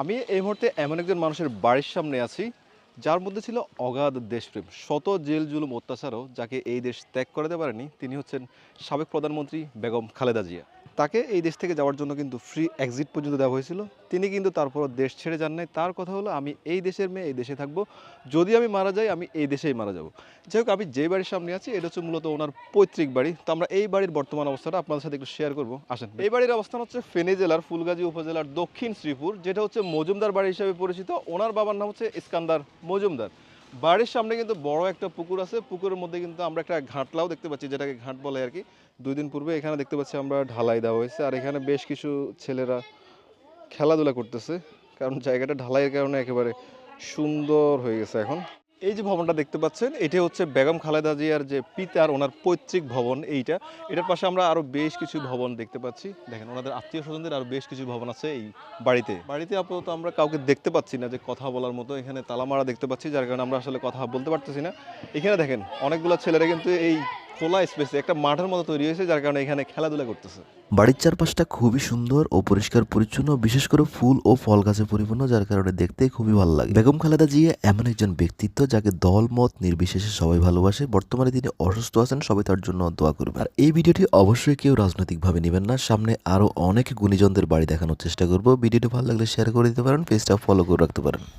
আমি এই মুহূর্তে এমন একজন মানুষের বাড়ির সামনে আছি, যার মধ্যে ছিল অগাধ দেশপ্রেম, শত জেল জুলুম অত্যাচারও যাকে এই দেশ ত্যাগ করাতে পারেনি, তিনি হচ্ছেন সাবেক প্রধানমন্ত্রী বেগম খালেদা জিয়া। তাকে এই দেশ থেকে যাওয়ার জন্য কিন্তু ফ্রি এক্সিট পর্যন্ত দেওয়া হয়েছিল। তিনি কিন্তু তারপর দেশ ছেড়ে যান নাই। তার কথা হলো, আমি এই দেশের মেয়ে, এই দেশে থাকব। যদি আমি মারা যাই, আমি এই দেশেই মারা যাব। যাই হোক, আমি যে বাড়ির সামনে আছি, এটা হচ্ছে মূলত ওনার পৈতৃক বাড়ি। তো আমরা এই বাড়ির বর্তমান অবস্থাটা আপনাদের সাথে একটু শেয়ার করব। আসেন, এই বাড়ির অবস্থান হচ্ছে ফেনী জেলার ফুলগাজী উপজেলার দক্ষিণ শ্রীপুর, যেটা হচ্ছে মজুমদার বাড়ি হিসেবে পরিচিত। ওনার বাবার নাম হচ্ছে ইস্কান্দার মজুমদার। বাড়ির সামনে কিন্তু বড় একটা পুকুর আছে। পুকুরের মধ্যে কিন্তু আমরা একটা ঘাটলাও দেখতে পাচ্ছি, যেটাকে ঘাট বলে আর কি দুই দিন পূর্বে এখানে দেখতে পাচ্ছি আমরা ঢালাই দেওয়া হয়েছে। আর এখানে বেশ কিছু ছেলেরা খেলাধুলা করতেছে, কারণ জায়গাটা ঢালাইয়ের কারণে একেবারে সুন্দর হয়ে গেছে এখন। এই যে ভবনটা দেখতে পাচ্ছেন, এটা হচ্ছে বেগম খালেদা জিয়ার যে পিতার ওনার পৈতৃক ভবন এইটা। এটার পাশে আমরা আরও বেশ কিছু ভবন দেখতে পাচ্ছি। দেখেন, ওনাদের আত্মীয় স্বজনদের আরও বেশ কিছু ভবন আছে এই বাড়িতে। বাড়িতে আপাতত আমরা কাউকে দেখতে পাচ্ছি না যে কথা বলার মতো। এখানে তালামারা দেখতে পাচ্ছি, যার কারণে আমরা আসলে কথা বলতে পারতেছি না। এখানে দেখেন, অনেকগুলো ছেলেরা কিন্তু এই খোলা স্পেসে একটা মাঠের মতো তৈরি হয়েছে, যার কারণে এখানে খেলাধুলা করতেছে। বাড়ির চারপাশটা খুবই সুন্দর ও পরিষ্কার পরিচ্ছন্ন, বিশেষ করে ফুল ও ফল গাছে পরিপূর্ণ, যার কারণে দেখতে খুবই ভালো লাগে। বেগম খালেদা জিয়া এমন একজন ব্যক্তিত্ব যাকে দল, মত নির্বিশেষে সবাই ভালোবাসে। বর্তমানে তিনি অসুস্থ আছেন, সবাই তার জন্য দোয়া করবেন। আর এই ভিডিওটি অবশ্যই কেউ রাজনৈতিকভাবে নেবেন না। সামনে আরও অনেক গুণীজনদের বাড়ি দেখানোর চেষ্টা করব। ভিডিওটি ভালো লাগলে শেয়ার করে দিতে পারেন পেজটা ফলো করে রাখতে পারেন।